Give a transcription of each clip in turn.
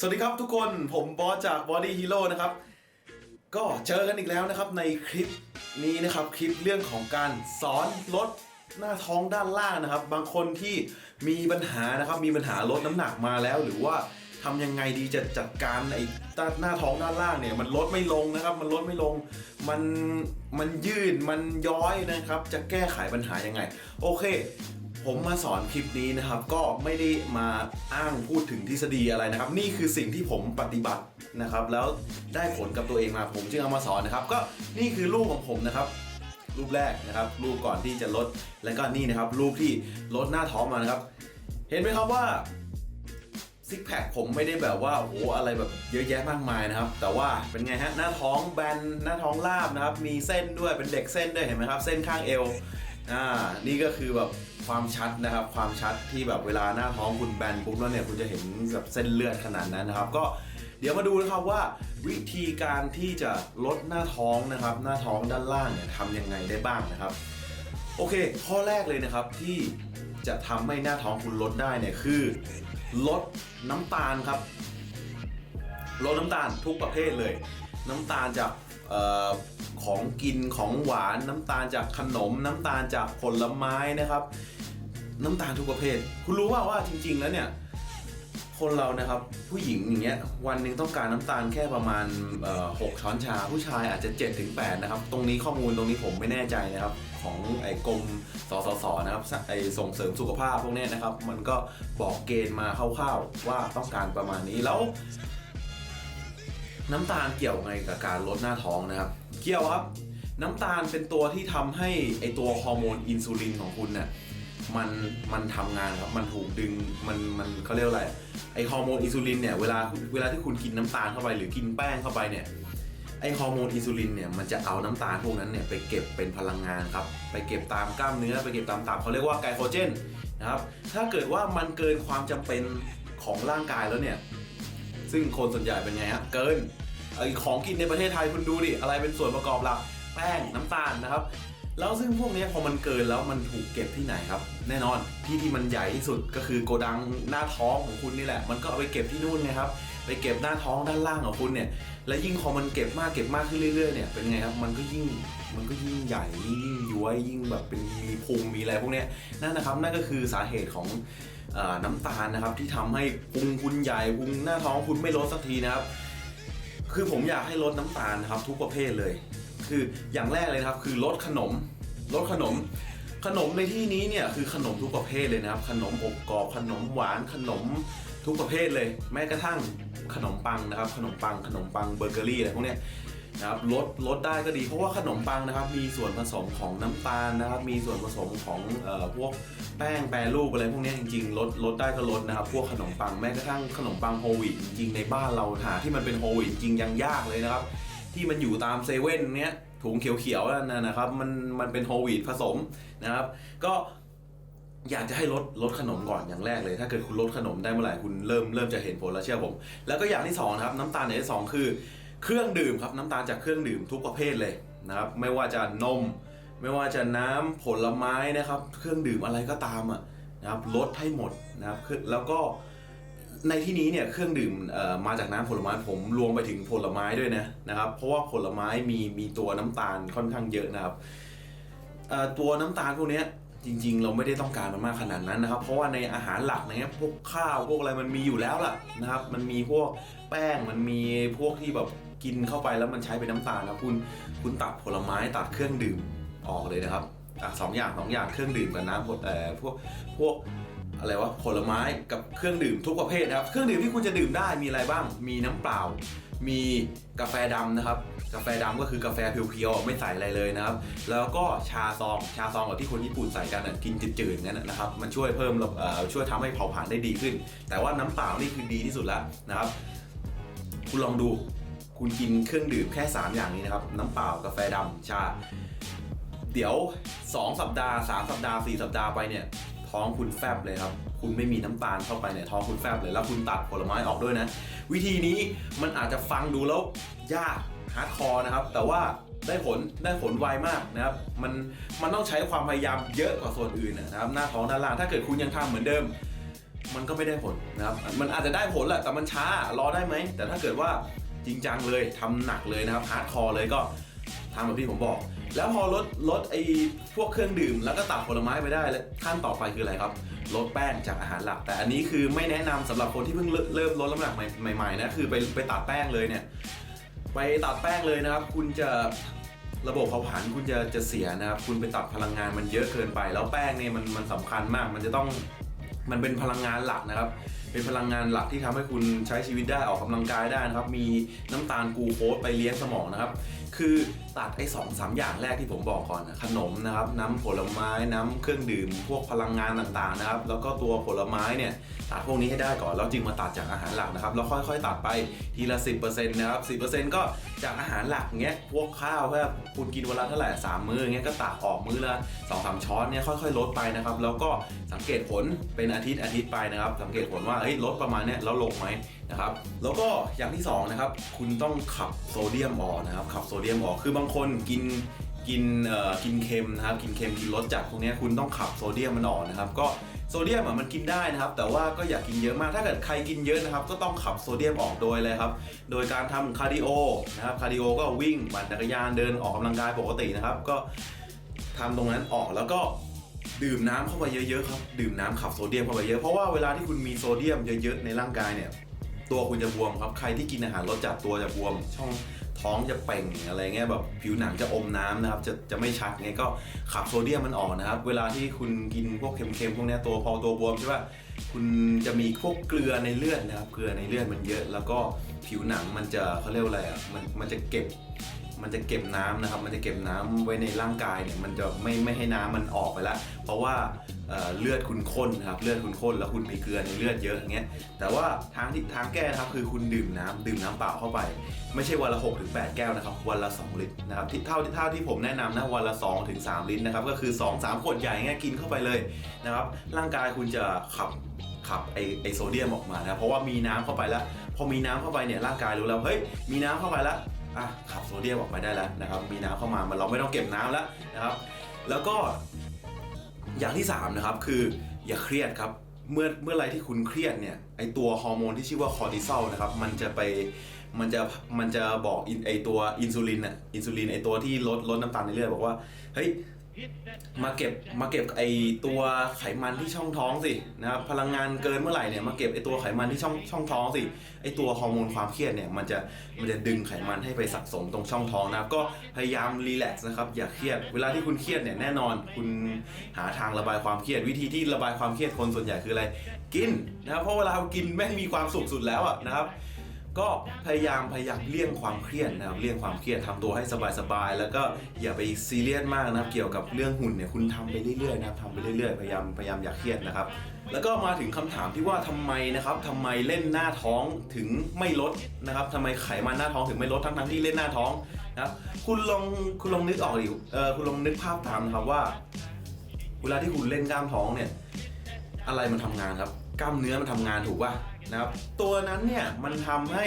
สวัสดีครับทุกคนผมบอสจาก Body Hero นะครับ ก็เจอกันอีกแล้วนะครับในคลิปนี้นะครับคลิปเรื่องของการสอนลดหน้าท้องด้านล่างนะครับ บางคนที่มีปัญหานะครับมีปัญหาลดน้ำหนักมาแล้ว หรือว่าทำยังไงดีจะจัดการไอ้ด้านหน้าท้องด้านล่างเนี่ยมันลดไม่ลงนะครับ มันลดไม่ลงมันมันยืดมันย้อยนะครับ จะแก้ไขปัญหายังไง โอเค ผมมาสอนคลิปนี้นะครับก็ไม่ได้มาอ้างพูดถึงทฤษฎีอะไรนะครับ นี่คือสิ่งที่ผมปฏิบัตินะครับ แล้วได้ผลกับตัวเองมาผมจึงเอามาสอนนะครับ ก็นี่คือรูปของผมนะครับ รูปแรกนะครับ รูปก่อนที่จะลดแล้วก็นี่นะครับ รูปที่ลดหน้าท้องมานะครับ เห็นไหมครับว่าซิกแพคผมไม่ได้แบบว่าโอ้โหอะไรแบบเยอะแยะมากมายนะครับ แต่ว่าเป็นไงฮะหน้าท้องแบนหน้าท้องราบนะครับ มีเส้นด้วยเป็นเด็กเส้นด้วยเห็นไหมครับ เส้นข้างเอวอ่านี่ก็คือแบบ ความชัดนะครับ ความชัดที่แบบเวลาหน้าท้องคุณแบนปุ๊บแล้วเนี่ยคุณจะเห็นแบบเส้นเลือดขนาดนั้นนะครับ ก็เดี๋ยวมาดูนะครับว่าวิธีการที่จะลดหน้าท้องนะครับ หน้าท้องด้านล่างเนี่ยทำยังไงได้บ้างนะครับ โอเค ข้อแรกเลยนะครับที่จะทำให้หน้าท้องคุณลดได้เนี่ยคือ ลดน้ำตาลครับ ลดน้ำตาลทุกประเภทเลย น้ำตาลจากของกินของหวานน้ำตาลจากขนม น้ำตาลจากผลไม้นะครับ น้ำตาลทุกประเภท คุณรู้ว่าว่าจริง ๆ แล้วเนี่ย คนเรานะครับผู้หญิงอย่างเงี้ยวันหนึ่งต้องการน้ำตาลแค่ประมาณเอ่อหกช้อนชา ผู้ชายอาจจะ7ถึง8นะครับ ตรงนี้ข้อมูลตรงนี้ผมไม่แน่ใจนะครับ ของไอ้กรมสสสนะครับไอ้ส่งเสริมสุขภาพพวกเนี้ยนะครับ มันก็บอกเกณฑ์มาคร่าวๆว่าต้องการประมาณนี้แล้ว น้ำตาลเกี่ยวไงกับการลดหน้าท้องนะครับ เกี่ยวครับ น้ำตาลเป็นตัวที่ทำให้ไอตัวฮอร์โมนอินซูลินของคุณเนี่ย มันมันทำงานครับมันถูกดึงมันมันเขาเรียกว่าอะไรไอฮอร์โมนอินซูลินเนี่ยเวลาเวลาที่คุณกินน้ำตาลเข้าไปหรือกินแป้งเข้าไปเนี่ยไอฮอร์โมนอินซูลินเนี่ยมันจะเอาน้ำตาลพวกนั้นเนี่ยไปเก็บเป็นพลังงานครับไปเก็บตามกล้ามเนื้อไปเก็บตามตับเขาเรียกว่าไกลโคเจนนะครับถ้าเกิดว่ามันเกินความจำเป็นของร่างกายแล้วเนี่ยซึ่งคนส่วนใหญ่เป็นไงฮะเกินไอของกินในประเทศไทยคุณดูดิอะไรเป็นส่วนประกอบหลักแป้งน้ำตาลนะครับ แล้วซึ่งพวกนี้พอมันเกินแล้วมันถูกเก็บที่ไหนครับ แน่นอนที่ที่มันใหญ่ที่สุดก็คือโกดังหน้าท้องของคุณนี่แหละ มันก็เอาไปเก็บที่นู่นไงครับไปเก็บหน้าท้องด้านล่างของคุณเนี่ย และยิ่งพอมันเก็บมากเก็บมากขึ้นเรื่อยๆเนี่ยเป็นไงครับมันก็ยิ่งมันก็ยิ่งใหญ่ยิ่งย้วยยิ่งแบบเป็นมีพุงมีอะไรพวกนี้นั่นนะครับนั่นก็คือสาเหตุของอน้ำตาลนะครับที่ทำให้พุงคุณใหญ่พุงหน้าท้องคุณไม่ลดสักทีนะครับ คือผมอยากให้ลดน้ำตาลนะครับทุกประเภทเลย คืออย่างแรกเลยนะครับคือลดขนมลดขนม ขนมในที่นี้เนี่ยคือขนมทุกประเภทเลยนะครับ ขนมอบกรอบขนมหวานขนมทุกประเภทเลย แม้กระทั่งขนมปังนะครับ ขนมปังขนมปังเบเกอรี่อะไรพวกเนี้ยนะครับลดลดได้ก็ดีเพราะว่าขนมปังนะครับ มีส่วนผสมของน้ำตาลนะครับ มีส่วนผสมของเอ่อพวกแป้งแปรรูปอะไรพวกนี้จริงๆลดลดได้ก็ลดนะครับ พวกขนมปังแม้กระทั่งขนมปังโฮลวีตจริงๆในบ้านเราหาที่มันเป็นโฮลวีตจริงยังยากเลยนะครับ ที่มันอยู่ตามเซเว่นเนี้ยถุงเขียวๆนั่นนะครับ มันมันเป็นโฮลวีตผสมนะครับ ก็อยากจะให้ลดลดขนมก่อนอย่างแรกเลย ถ้าเกิดคุณลดขนมได้เมื่อไหร่คุณเริ่มเริ่มจะเห็นผลแล้วเชื่อผม แล้วก็อย่างที่สองนะครับน้ำตาลอย่างที่สองคือเครื่องดื่มครับน้ำตาลจากเครื่องดื่มทุกประเภทเลยนะครับไม่ว่าจะนม ไม่ว่าจะน้ำผลไม้นะครับ เครื่องดื่มอะไรก็ตามอะนะครับลดให้หมดนะครับแล้วก็ ในที่นี้เนี่ยเครื่องดื่มมาจากน้ำผลไม้ผมรวมไปถึงผลไม้ด้วยนะนะครับ เพราะว่าผลไม้มีมีตัวน้ำตาลค่อนข้างเยอะนะครับตัวน้ำตาลพวกนี้จริงๆ เราไม่ได้ต้องการมันมากขนาดนั้นนะครับ เพราะว่าในอาหารหลักเนี่ยพวกข้าวพวกอะไรมันมีอยู่แล้วล่ะนะครับ มันมีพวกแป้งมันมีพวกที่แบบกินเข้าไปแล้วมันใช้เป็นน้ำตาลแล้วคุณคุณตัดผลไม้ตัดเครื่องดื่มออกเลยนะครับอะสองอย่างสองอย่างเครื่องดื่มกับน้ำผลเอ่อพวกพวก อะไรวะผลไม้กับเครื่องดื่มทุกประเภทนะครับ เครื่องดื่มที่คุณจะดื่มได้มีอะไรบ้าง มีน้ำเปล่า มีกาแฟดำนะครับ กาแฟดำก็คือกาแฟเพียวๆไม่ใส่อะไรเลยนะครับ แล้วก็ชาซองชาซองแบบที่คนญี่ปุ่นใส่กันกินจืดๆงั้นนะครับ มันช่วยเพิ่มช่วยทำให้เผาผลาญได้ดีขึ้น แต่ว่าน้ำเปล่านี่คือดีที่สุดแล้วนะครับ คุณลองดูคุณกินเครื่องดื่มแค่ 3 อย่างนี้นะครับ น้ำเปล่ากาแฟดำชา เดี๋ยว 2 สัปดาห์ 3 สัปดาห์ 4 สัปดาห์ไปเนี่ย ท้องคุณแฟบเลยครับ คุณไม่มีน้ำตาลเข้าไปเนี่ยท้องคุณแฟบเลย แล้วคุณตัดผลไม้ออกด้วยนะ วิธีนี้มันอาจจะฟังดูแล้วยากฮาร์ดคอร์นะครับ แต่ว่าได้ผลได้ผลไวมากนะครับ มันมันต้องใช้ความพยายามเยอะกว่าส่วนอื่นนะครับ หน้าท้องด้านล่างถ้าเกิดคุณยังทำเหมือนเดิม มันก็ไม่ได้ผลนะครับ มันอาจจะได้ผลแหละแต่มันช้ารอได้ไหมแต่ถ้าเกิดว่าจริงจังเลยทำหนักเลยนะครับฮาร์ดคอร์เลยก็ ทำแบบที่ผมบอก แล้วพอลดลดไอ้พวกเครื่องดื่ม แล้วก็ตัดผลไม้ไปได้แล้วขั้นต่อไปคืออะไรครับ ลดแป้งจากอาหารหลัก แต่อันนี้คือไม่แนะนำสำหรับคนที่เพิ่งเริ่มลดน้ำหนักใหม่ๆนะคือไปไปตัดแป้งเลยเนี่ยไปตัดแป้งเลยนะครับ คุณจะระบบเผาผลาญคุณจะจะเสียนะครับคุณไปตัดพลังงานมันเยอะเกินไป แล้วแป้งเนี่ยมันมันสำคัญมาก มันจะต้องมันเป็นพลังงานหลักนะครับ เป็นพลังงานหลักที่ทำให้คุณใช้ชีวิตได้ออกกำลังกายได้นะครับ มีน้ำตาลกูโคสไปเลี้ยงสมองนะครับ คือ ตัดไอ้สองสามอย่างแรกที่ผมบอกก่อนนะขนมนะครับน้ำผลไม้น้ำเครื่องดื่ม พวกพลังงานต่างๆนะครับ แล้วก็ตัวผลไม้เนี่ยตัดพวกนี้ให้ได้ก่อนแล้วจึงมาตัดจากอาหารหลักนะครับแล้วค่อยๆ ตัดไปทีละ 10%นะครับ 10%ก็จากอาหารหลักเงี้ยพวกข้าวแค่คุณกินเวละเท่าไหร่สามมื้อเงี้ยก็ตัดออกมื้อละสองสามช้อนเนี่ยค่อยๆ ลดไปนะครับ แล้วก็สังเกตผลเป็นอาทิตย์อาทิตย์ไปนะครับ สังเกตผลว่าเฮ้ยลดประมาณเนี้ยแล้วลงไหมนะครับแล้วก็อย่างที่สองนะครับคุณต้องขับโซเดียมออกนะครับขับโซเดียมออกคือบางคนกินกินเอ่อกินเค็มนะครับกินเค็มกินรสจัดพวกนี้คุณต้องขับโซเดียมมันออกนะครับก็โซเดียมอะมันกินได้นะครับ แต่ว่าก็อย่ากินเยอะมากถ้าเกิดใครกินเยอะนะครับ ก็ต้องขับโซเดียมออกโดยอะไรครับ โดยการทำคาร์ดิโอนะครับคาร์ดิโอก็วิ่งปั่นจักรยานเดินออกกำลังกายปกตินะครับ ก็ทำตรงนั้นออกแล้วก็ดื่มน้ำเข้าไปเยอะๆครับดื่มน้ำขับโซเดียมเข้าไปเยอะเพราะว่าเวลาที่คุณมีโซเดียมเยอะๆในร่างกายเนี่ยตัวคุณจะบวมครับใครที่กินอาหารรสจัดตัวจะบวมช่อง ท้องจะเป่งอะไรเงี้ยแบบผิวหนังจะอมน้ำนะครับจะจะไม่ชัดไงก็ขับโซเดียมมันออกนะครับ เวลาที่คุณกินพวกเค็มๆพวกนี้ตัวพอตัวบวมใช่ป่ะคุณจะมีพวกเกลือในเลือดนะครับ เกลือในเลือดมันเยอะ แล้วก็ผิวหนังมันจะเขาเรียกว่าอะไรอะมันมันจะเก็บมันจะเก็บน้ำนะครับ มันจะเก็บน้ำไว้ในร่างกายเนี่ย มันจะไม่ไม่ให้น้ำมันออกไปล้วเพราะว่า เลือดคุณข้นครับเลือดคุณข้นแล้วคุณมีเกลือในเลือดเยอะอย่างเงี้ยแต่ว่าทางที่ทางแก้นะครับคือคุณดื่มน้ำดื่มน้ำเปล่าเข้าไป ไม่ใช่วันละ6ถึง8แก้วนะครับวันละ 2 ลิตรนะครับที่เท่าที่เท่าที่ผมแนะนำนะวันละ2ถึง3ลิตรนะครับก็คือ 2 3 ขวดใหญ่เงี้ยกินเข้าไปเลยนะครับร่างกายคุณจะขับขับไอไอโซเดียมออกมานะเพราะว่ามีน้ำเข้าไปแล้ว พอมีน้ำเข้าไปเนี่ยร่างกายรู้แล้วเฮ้ยมีน้ำเข้าไปแล้วอะขับโซเดียมออกไปได้แล้วนะครับมีน้ำเข้ามามันเราไม่ต้องเก็บน้ำแล้วนะครับแล้วก็ อย่างที่3นะครับคืออย่าเครียดครับเมื่อเมื่อไรที่คุณเครียดเนี่ยไอตัวฮอร์โมนที่ชื่อว่าคอร์ติซอลนะครับมันจะไปมันจะมันจะบอกไอตัวอินซูลินอะอินซูลินไอตัวที่ลดลดน้ำตาลในเลือดบอกว่าเฮ้ย มาเก็บมาเก็บไอตัวไขมันที่ช่องท้องสินะครับพลังงานเกินเมื่อไหร่เนี่ยมาเก็บไอตัวไขมันที่ช่องช่องท้องสิไอตัวฮอร์โมนความเครียดเนี่ยมันจะมันจะดึงไขมันให้ไปสะสมตรงช่องท้องนะครับก็พยายามรีแลกซ์นะครับอย่าเครียดเวลาที่คุณเครียดเนี่ยแน่นอน คุณหาทางระบายความเครียด วิธีที่ระบายความเครียดคนส่วนใหญ่คืออะไร กินนะครับเพราะเวลากินแม่งมีความสุขสุดแล้วอะนะครับ ก็พยายามพยายามเลี่ยงความเครียดนะครับเลี่ยงความเครียดทำตัวให้สบายๆแล้วก็อย่าไปซีเรียสมากนะครับเกี่ยวกับเรื่องหุ่นเนี่ยคุณทำไปเรื่อยๆนะครับทำไปเรื่อยๆพยายามพยายามอย่าเครียดนะครับ แล้วก็มาถึงคำถามที่ว่าทำไมนะครับทำไมเล่นหน้าท้องถึงไม่ลดนะครับทำไมไขมันหน้าท้องถึงไม่ลดทั้งๆที่เล่นหน้าท้องนะครับคุณลองคุณลองนึกออกดิเออคุณลองนึกภาพตามนะครับว่า เวลาที่คุณเล่นกล้ามท้องเนี่ยอะไรมันทำงานครับ กล้ามเนื้อมันทำงานถูกป่ะ นะครับตัวนั้นเนี่ยมันทำให้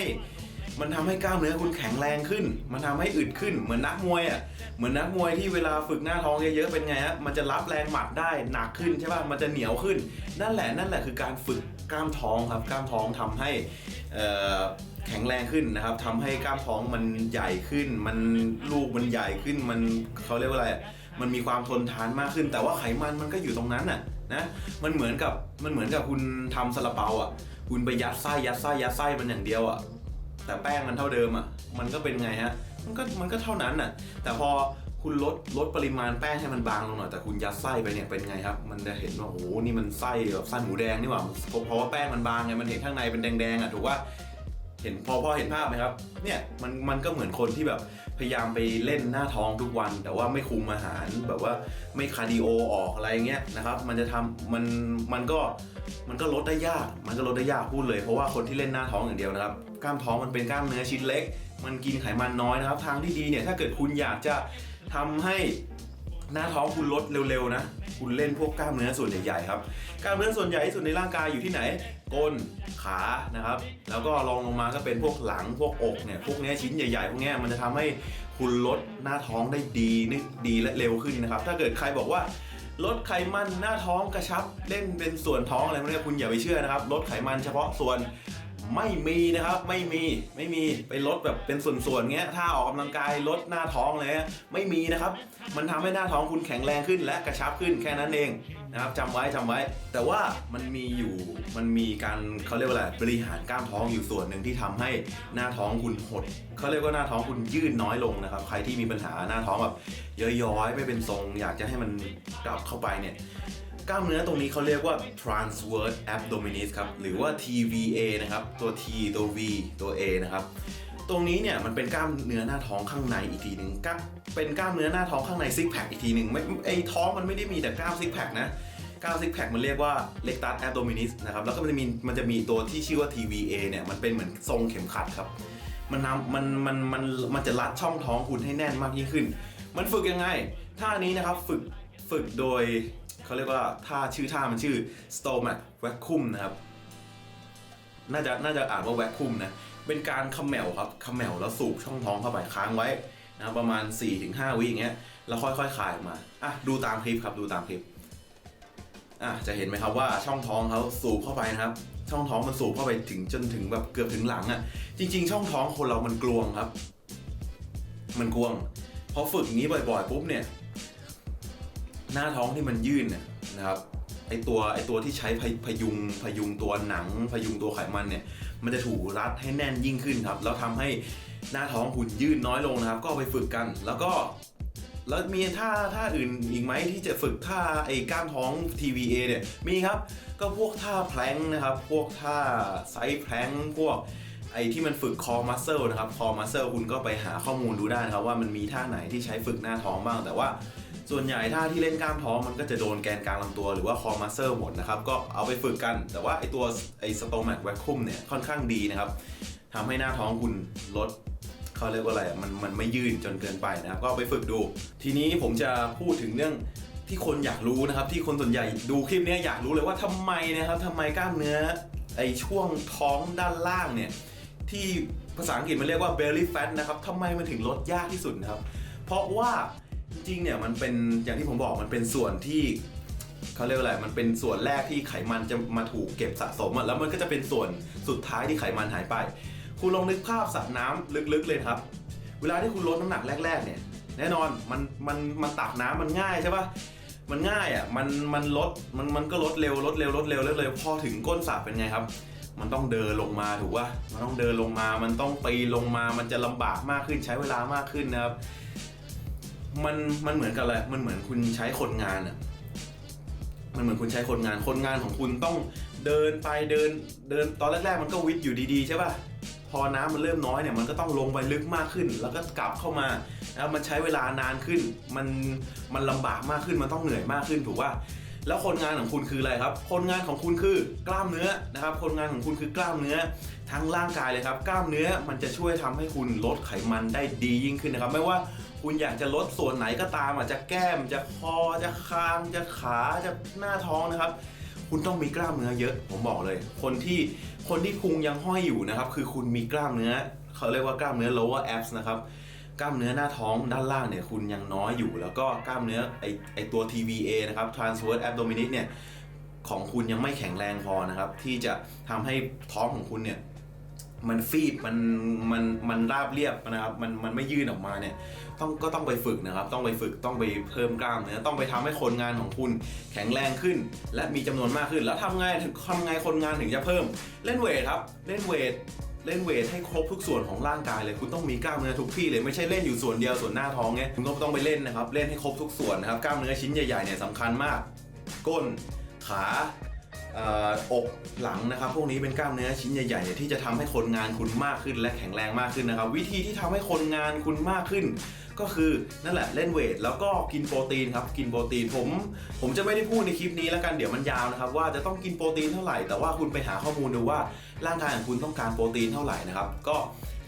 มันทำให้กล้ามเนื้อคุณแข็งแรงขึ้น มันทำให้อึดขึ้น เหมือนนักมวยอะ เหมือนนักมวยที่เวลาฝึกหน้าท้องเยอะๆเป็นไงฮะ มันจะรับแรงหมัดได้หนักขึ้นใช่ป่ะ มันจะเหนียวขึ้น นั่นแหละนั่นแหละคือการฝึกกล้ามท้องครับ กล้ามท้องทำให้แข็งแรงขึ้นนะครับทำให้กล้ามท้องมันใหญ่ขึ้น มันลูกมันใหญ่ขึ้น มันเขาเรียกว่าอะไร มันมีความทนทานมากขึ้น แต่ว่าไขมันมันก็อยู่ตรงนั้นน่ะนะ มันเหมือนกับมันเหมือนกับคุณทำซาลาเปาอะ คุณไปยัดไส้ยัดไส้ยัดไส้มันอย่างเดียวอะแต่แป้งมันเท่าเดิมอะมันก็เป็นไงฮะมันก็มันก็เท่านั้นน่ะ แต่พอคุณลดลดปริมาณแป้งให้มันบางลงหน่อยแต่คุณยัดไส้ไปเนี่ยเป็นไงครับ มันจะเห็นว่าโอ้โหนี่มันไส้แบบไส้หมูแดงนี่หว่าเพราะเพราะว่าแป้งมันบางไงมันเห็นข้างในเป็นแดงๆอะถูกว่าเห็นพอพอเห็นภาพไหมครับ เนี่ยมันมันก็เหมือนคนที่แบบ พยายามไปเล่นหน้าท้องทุกวัน แต่ว่าไม่คุมอาหารแบบว่าไม่คาร์ดิโอออกอะไรเงี้ยนะครับ มันจะทำมันมันก็มันก็ลดได้ยาก มันก็ลดได้ยากพูดเลยเพราะว่าคนที่เล่นหน้าท้องอย่างเดียวนะครับกล้ามท้องมันเป็นกล้ามเนื้อชิ้นเล็ก มันกินไขมันน้อยนะครับ ทางที่ดีเนี่ยถ้าเกิดคุณอยากจะทำให้หน้าท้องคุณลดเร็วๆนะ คุณเล่นพวกกล้ามเนื้อส่วนใหญ่ๆครับ กล้ามเนื้อส่วนใหญ่ที่สุดในร่างกายอยู่ที่ไหน ก้นขานะครับ แล้วก็รองลงมาก็เป็นพวกหลังพวกอกเนี่ยพวกนี้ชิ้นใหญ่ๆพวกนี้มันจะทำให้คุณลดหน้าท้องได้ดีนึกดีและเร็วขึ้นนะครับ ถ้าเกิดใครบอกว่าลดไขมันหน้าท้องกระชับเล่นเป็นส่วนท้องอะไรพวกนี้คุณอย่าไปเชื่อนะครับลดไขมันเฉพาะส่วนไม่มีนะครับไม่มีไม่มีไปลดแบบเป็นส่วนๆเงี้ยถ้าออกกำลังกายลดหน้าท้องเลยไม่มีนะครับ มันทำให้หน้าท้องคุณแข็งแรงขึ้นและกระชับขึ้นแค่นั้นเอง นะครับจำไว้จำไว้ แต่ว่ามันมีอยู่มันมีการเขาเรียกว่าอะไรบริหารกล้ามท้องอยู่ส่วนหนึ่งที่ทำให้หน้าท้องคุณหดเขาเรียกว่าหน้าท้องคุณยืดน้อยลงนะครับ ใครที่มีปัญหาหน้าท้องแบบย้อยๆ ไม่เป็นทรง อยากจะให้มันกลับเข้าไปเนี่ยกล้ามเนื้อตรงนี้เขาเรียกว่า transverse abdominis ครับหรือว่า TVA นะครับตัว T ตัว V ตัว A นะครับ ตรงนี้เนี่ยมันเป็นกล้ามเนื้อหน้าท้องข้างในอีกทีหนึ่งกล้ามเป็นกล้ามเนื้อหน้าท้องข้างในซิกแพคอีกทีหนึ่งไม่ไอท้องมันไม่ได้มีแต่กล้ามซิกแพคนะกล้ามซิกแพคมันเรียกว่า rectus abdominis นะครับแล้วก็มันจะมีมันจะมีตัวที่ชื่อว่า TVA เนี่ยมันเป็นเหมือนทรงเข็มขัดครับ มันนำมันมันมันมันจะรัดช่องท้องคุณให้แน่นมากยิ่งขึ้น มันฝึกยังไงท่านี้นะครับฝึกฝึกโดยเขาเรียกว่าท่าชื่อท่ามันชื่อ stomach vacuum นะครับน่าจะน่าจะอ่านว่า vacuum นะ เป็นการขมแมวครับขมแมวแล้วสูบช่องท้องเข้าไปค้างไว้นะรประมาณ 4-5 วิอย่างเงี้ยแล้วค่อยๆคลายออกมาอะดูตามคลิปครับดูตามคลิปอะจะเห็นไหมครับว่าช่องท้องเขาสูบเข้าไปนะครับ ช่องท้องมันสูบเข้าไปถึงจนถึงแบบเกือบถึงหลังอะ่ะ จริง ๆ ช่องท้องคนเรามันกลวงครับ มันกลวงพอฝึกงนี้บ่อยๆปุ๊บเนี่ย หน้าท้องที่มันยื่นน่นะครับไอตัวไอตัวที่ใช้พพยุงพยุงตัวหนัง พยุงตัวไขมันเนี่ย มันจะถูกรัดให้แน่นยิ่งขึ้นครับ แล้วทำให้หน้าท้องหุ่นยืดน้อยลงนะครับ ก็ไปฝึกกัน แล้วก็แล้วมีท่าท่าอื่นอีกไหมที่จะฝึกท่าไอ้กล้ามท้อง TVA เนี่ยมีครับ ก็พวกท่าแพลงนะครับ พวกท่าไซส์แพลงพวกไอ้ที่มันฝึกคอมัสเซลนะครับคอมัสเซลคุณก็ไปหาข้อมูลดูได้นะครับว่ามันมีท่าไหนที่ใช้ฝึกหน้าท้องบ้างแต่ว่า ส่วนใหญ่ท่าที่เล่นกล้ามท้องมันก็จะโดนแกนกลางลำตัวหรือว่าคอมัสเซลหมดนะครับ ก็เอาไปฝึกกัน แต่ว่าไอตัวไอสโตแมกแวคคุมเนี่ยค่อนข้างดีนะครับทำให้หน้าท้องคุณลดเขาเรียกว่าอะไรมันมันไม่ยืดจนเกินไปนะครับ ก็เอาไปฝึกดู ทีนี้ผมจะพูดถึงเรื่องที่คนอยากรู้นะครับ ที่คนส่วนใหญ่ดูคลิปนี้อยากรู้เลยว่าทำไมนะครับทำไมกล้ามเนื้อไอช่วงท้องด้านล่างเนี่ยที่ภาษาอังกฤษมันเรียกว่า belly fat นะครับทำไมมันถึงลดยากที่สุดนะครับ เพราะว่า จริงๆเนี่ยมันเป็นอย่างที่ผมบอกมันเป็นส่วนที่เขาเรียกว่าอะไรมันเป็นส่วนแรกที่ไขมันจะมาถูกเก็บสะสมอะแล้วมันก็จะเป็นส่วนสุดท้ายที่ไขมันหายไป คุณลองนึกภาพสระน้ำลึกๆเลยครับ เวลาที่คุณลดน้ำหนักแรกๆเนี่ย แน่นอนมันมันมันตักน้ำมันง่ายใช่ปะมันง่ายอะมันมันลดมันมันก็ลดเร็วลดเร็วลดเร็วลดเร็วพอถึงก้นสระเป็นไงครับ มันต้องเดินลงมาถูกป่ะมันต้องเดินลงมามันต้องปีนลงมามันจะลำบากมากขึ้นใช้เวลามากขึ้นนะครับ มันมันเหมือนกับอะไร มันเหมือนคุณใช้คนงานอะมันเหมือนคุณใช้คนงาน คนงานของคุณต้องเดินไปเดินเดินตอนแรกๆมันก็วิทย์อยู่ดีๆใช่ป่ะ พอน้ำมันเริ่มน้อยเนี่ยมันก็ต้องลงไปลึกมากขึ้น แล้วก็กลับเข้ามาแล้วมันใช้เวลานานขึ้น มันมันลำบากมากขึ้นมันต้องเหนื่อยมากขึ้นถูกป่ะแล้วคนงานของคุณคืออะไรครับ คนงานของคุณคือกล้ามเนื้อนะครับ คนงานของคุณคือกล้ามเนื้อทั้งร่างกายเลยครับ กล้ามเนื้อมันจะช่วยทำให้คุณลดไขมันได้ดียิ่งขึ้นนะครับ ไม่ว่า คุณอยากจะลดส่วนไหนก็ตามอาจจะแก้มจะคอจะคางจะขาจะหน้าท้องนะครับ คุณต้องมีกล้ามเนื้อเยอะผมบอกเลย คนที่คนที่พุงยังห้อยอยู่นะครับ คือคุณมีกล้ามเนื้อเขาเรียกว่ากล้ามเนื้อ lower abs นะครับกล้ามเนื้อหน้าท้องด้านล่างเนี่ยคุณยังน้อยอยู่ แล้วก็กล้ามเนื้อไอไอตัว TVA นะครับ transverse abdominis เนี่ยของคุณยังไม่แข็งแรงพอนะครับ ที่จะทำให้ท้องของคุณเนี่ย มันฟีบมันมันมันราบเรียบนะครับมันมันไม่ยื่นออกมาเนี่ยต้องก็ต้องไปฝึกนะครับ ต้องไปฝึกต้องไปเพิ่มกล้ามเนื้อต้องไปทำให้คนงานของคุณแข็งแรงขึ้น และมีจำนวนมากขึ้น แล้วทำไงถึงทำไงคนงานถึงจะเพิ่ม เล่นเวทครับ เล่นเวทเล่นเวทให้ครบทุกส่วนของร่างกายเลยคุณต้องมีกล้ามเนื้อทุกที่เลยไม่ใช่เล่นอยู่ส่วนเดียวส่วนหน้าท้องเงี้ยคุณก็ต้องไปเล่นนะครับ เล่นให้ครบทุกส่วนนะครับกล้ามเนื้อชิ้นใหญ่ๆเนี่ยสำคัญมาก ก้น ขา อกหลังนะครับพวกนี้เป็นกล้ามเนื้อชิ้นใหญ่ๆที่จะทำให้คนงานคุณมากขึ้น และแข็งแรงมากขึ้นนะครับ วิธีที่ทำให้คนงานคุณมากขึ้น ก็คือนั่นแหละเล่นเวทแล้วก็กินโปรตีนครับกินโปรตีนผมผมจะไม่ได้พูดในคลิปนี้แล้วกันเดี๋ยวมันยาวนะครับว่าจะต้องกินโปรตีนเท่าไหร่แต่ว่าคุณไปหาข้อมูลดูว่าร่างกายของคุณต้องการโปรตีนเท่าไหร่นะครับก็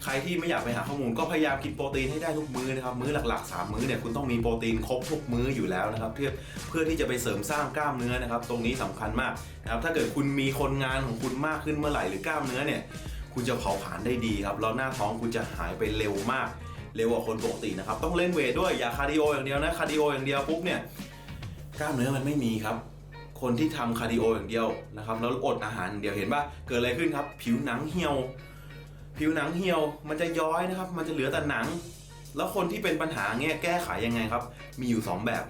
ใครที่ไม่อยากไปหาข้อมูลก็พยายามกินโปรตีนให้ได้ทุกมื้อนะครับมื้อหลักๆ 3 มื้อเนี่ยคุณต้องมีโปรตีนครบทุกมื้ออยู่แล้วนะครับเพื่อเพื่อที่จะไปเสริมสร้างกล้ามเนื้อนะครับ ตรงนี้สำคัญมากนะครับถ้าเกิดคุณมีคนงานของคุณมากขึ้นเมื่อไหร่หรือกล้ามเนื้อเนี่ยคุณจะเผาผลาญได้ดีครับแล้วหน้าท้องคุณจะหายไปเร็วมากเร็วกว่าคนปกตินะครับต้องเล่นเวทด้วยอย่าคาร์ดิโออย่างเดียวนะคาร์ดิโออย่างเดียวปุ๊บเนี่ยกล้ามเนื้อมันไม่มีครับคนที่ทำคาร์ดิโออย่างเดียวนะครับแล้วอดอาหารอย่างเดียวเห็นปะเกิดอะไรขึ้นครับ ผิวหนังเหี่ยว ผิวหนังเหี่ยวมันจะย้อยนะครับ มันจะเหลือแต่หนัง แล้วคนที่เป็นปัญหาเงี้ยแก้ไขยังไงครับ มีอยู่ 2 แบบ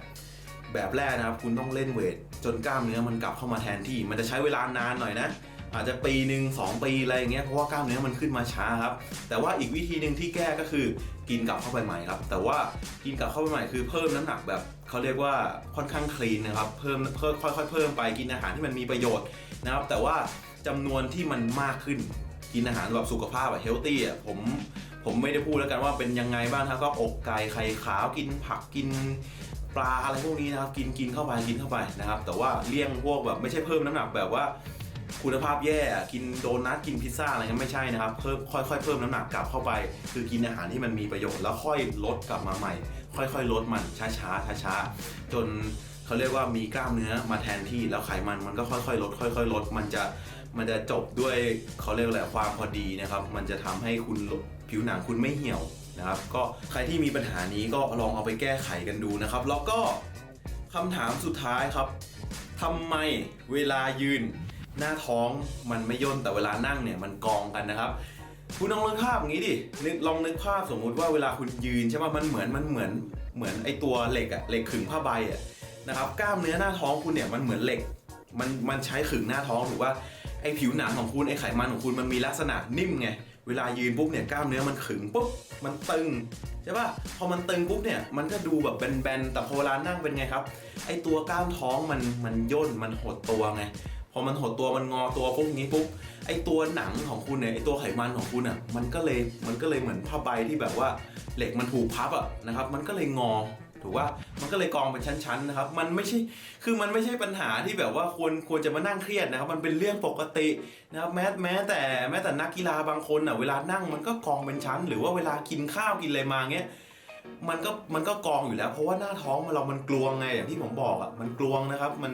แบบแรกนะครับ คุณต้องเล่นเวทจนกล้ามเนื้อมันกลับเข้ามาแทนที่ มันจะใช้เวลานานหน่อยนะ อาจจะปีหนึ่งสองปีอะไรอย่างเงี้ยเพราะว่ากล้ามเนื้อมันขึ้นมาช้าครับ แต่ว่าอีกวิธีหนึ่งที่แก้ก็คือกินกลับเข้าไปใหม่ครับ แต่ว่ากินกลับเข้าไปใหม่คือเพิ่มน้ำหนักแบบเขาเรียกว่าค่อนข้างคลีนนะครับเพิ่มเพิ่มค่อยๆเพิ่มไปกินอาหารที่มันมีประโยชน์นะครับ แต่ว่าจำนวนที่มันมากขึ้น กินอาหารแบบสุขภาพแบบเฮลตี้อะผมผมไม่ได้พูดแล้วกันว่าเป็นยังไงบ้างครับก็อกไก่ไข่ขาวกินผักกินปลาอะไรพวกนี้นะครับกินกินเข้าไปกินเข้าไปนะครับ แต่ว่าเลี่ยงพวกแบบไม่ใช่เพิ่มน้ำหนักแบบว่าคุณภาพแย่กินโดนัทกินพิซซ่าอะไรเงี้ยไม่ใช่นะครับเพิ่มค่อยๆเพิ่มน้ำหนักกลับเข้าไป คือกินอาหารที่มันมีประโยชน์แล้วค่อยลดกลับมาใหม่ ค่อยๆ ลดมันช้าๆช้าๆจน เขาเรียกว่ามีกล้ามเนื้อมาแทนที่แล้วไขมันมันก็ค่อยๆลด ค่อย ๆ ลด มันจะมันจะจบด้วยเขาเรียกอะไรความพอดีนะครับ มันจะทำให้คุณลดผิวหนังคุณไม่เหี่ยวนะครับ ก็ใครที่มีปัญหานี้ก็ลองเอาไปแก้ไขกันดูนะครับ แล้วก็คำถามสุดท้ายครับทำไมเวลายืน หน้าท้องมันไม่ย่นแต่เวลานั่งเนี่ยมันกองกันนะครับคุณลองนึกภาพอย่างนี้ดินึกลองนึกภาพสมมุติว่าเวลาคุณยืนใช่ป่ะมันเหมือนมันเหมือนเหมือนไอตัวเหล็กอะเหล็กขึงผ้าใบอะ นะครับกล้ามเนื้อหน้าท้องคุณเนี่ยมันเหมือนเหล็ก มันมันใช้ขึงหน้าท้องถูกว่าไอผิวหนังของคุณไอไขมันของคุณมันมีลักษณะนิ่มไงเวลายืนปุ๊บเนี่ยกล้ามเนื้อมันขึงปุ๊บมันตึงใช่ป่ะพอมันตึงปุ๊บเนี่ยมันก็ดูแบบแบนๆแต่พอเวลานั่งเป็นไงครับไอตัวกล้ามท้องมันมันย่นมันหดตัวไงพอมันหดตัวมันงอตัวปุ๊บนี้ปุ๊บไอตัวหนังของคุณเนี่ยไอตัวไขมันของคุณอะมันก็เลยมันก็เลยเหมือนผ้าใบที่แบบว่าเหล็กมันถูกพับอะนะครับมันก็เลยงอ ถูกว่ามันก็เลยกองเป็นชั้นๆนะครับ มันไม่ใช่ คือมันไม่ใช่ปัญหาที่แบบว่าควรควรจะมานั่งเครียดนะครับ มันเป็นเรื่องปกตินะครับแม้แม้แต่แม้แต่นักกีฬาบางคนอะเวลานั่งมันก็กองเป็นชั้น หรือว่าเวลากินข้าวกินอะไรมาเงี้ยมันก็มันก็กองอยู่แล้ว เพราะว่าหน้าท้องเรามันกลวงไงอย่างที่ผมบอกอะมันกลวงนะครับมัน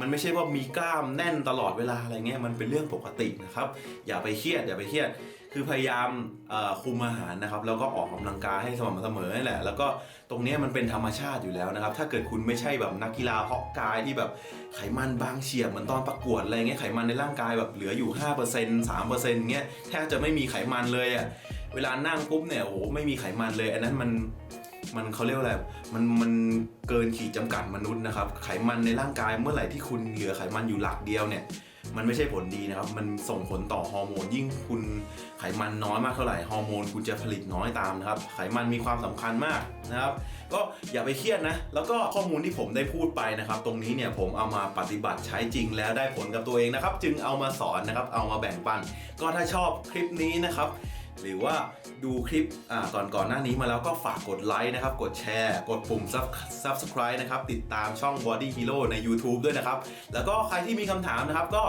มันไม่ใช่ว่ามีกล้ามแน่นตลอดเวลาอะไรเงี้ยมันเป็นเรื่องปกตินะครับ อย่าไปเครียดอย่าไปเครียด คือพยายามคุมอาหารนะครับแล้วก็ออกกำลังกายให้สม่ำเสมอนี่แหละ แล้วก็ตรงนี้มันเป็นธรรมชาติอยู่แล้วนะครับ ถ้าเกิดคุณไม่ใช่แบบนักกีฬาเพาะกายที่แบบไขมันบางเฉียบเหมือนตอนประกวดอะไรเงี้ยไขมันในร่างกายแบบเหลืออยู่ 5% 3%เงี้ยแทบจะไม่มีไขมันเลยอะเวลานั่งปุ๊บเนี่ยโอ้โหไม่มีไขมันเลย อันนั้นมันมันเขาเรียกว่าอะไร มันมันเกินขีดจำกัดมนุษย์นะครับ ไขมันในร่างกายเมื่อไหร่ที่คุณเหลือไขมันอยู่หลักเดียวเนี่ย มันไม่ใช่ผลดีนะครับ มันส่งผลต่อฮอร์โมน ยิ่งคุณไขมันน้อยมากเท่าไหร่ฮอร์โมนคุณจะผลิตน้อยตามนะครับ ไขมันมีความสำคัญมากนะครับ ก็อย่าไปเครียดนะ แล้วก็ข้อมูลที่ผมได้พูดไปนะครับ ตรงนี้เนี่ยผมเอามาปฏิบัติใช้จริงแล้วได้ผลกับตัวเองนะครับ จึงเอามาสอนนะครับ เอามาแบ่งปัน ก็ถ้าชอบคลิปนี้นะครับ หรือว่าดูคลิปอ่าก่อนก่อนหน้านี้มาแล้วก็ฝากกดไลค์นะครับ กดแชร์ กดปุ่ม Sub- subscribe นะครับ ติดตามช่อง Body Hero ใน YouTube ด้วยนะครับ แล้วก็ใครที่มีคำถามนะครับก็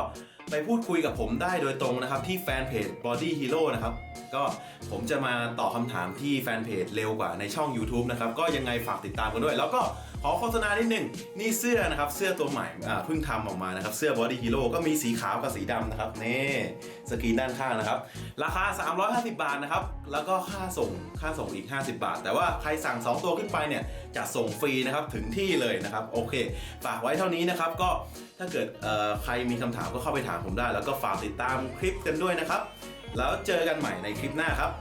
ไปพูดคุยกับผมได้โดยตรงนะครับ ที่แฟนเพจ Body Hero นะครับ ก็ผมจะมาตอบคำถามที่แฟนเพจเร็วกว่าในช่อง YouTube นะครับ ก็ยังไงฝากติดตามกันด้วย แล้วก็ ขอโฆษณานิดหนึ่งนี่เสื้อนะครับเสื้อตัวใหม่เพิ่งทำออกมานะครับเสื้อ Body Hero ก็มีสีขาวกับสีดำนะครับนี่สกรีนด้านข้างนะครับ ราคา 350 บาทนะครับ แล้วก็ค่าส่งค่าส่งอีก 50 บาท แต่ว่าใครสั่ง 2 ตัวขึ้นไปเนี่ยจะส่งฟรีนะครับถึงที่เลยนะครับโอเคฝากไว้เท่านี้นะครับก็ถ้าเกิดใครมีคำถามก็เข้าไปถามผมได้ แล้วก็ฝากติดตามคลิปกันด้วยนะครับ แล้วเจอกันใหม่ในคลิปหน้าครับ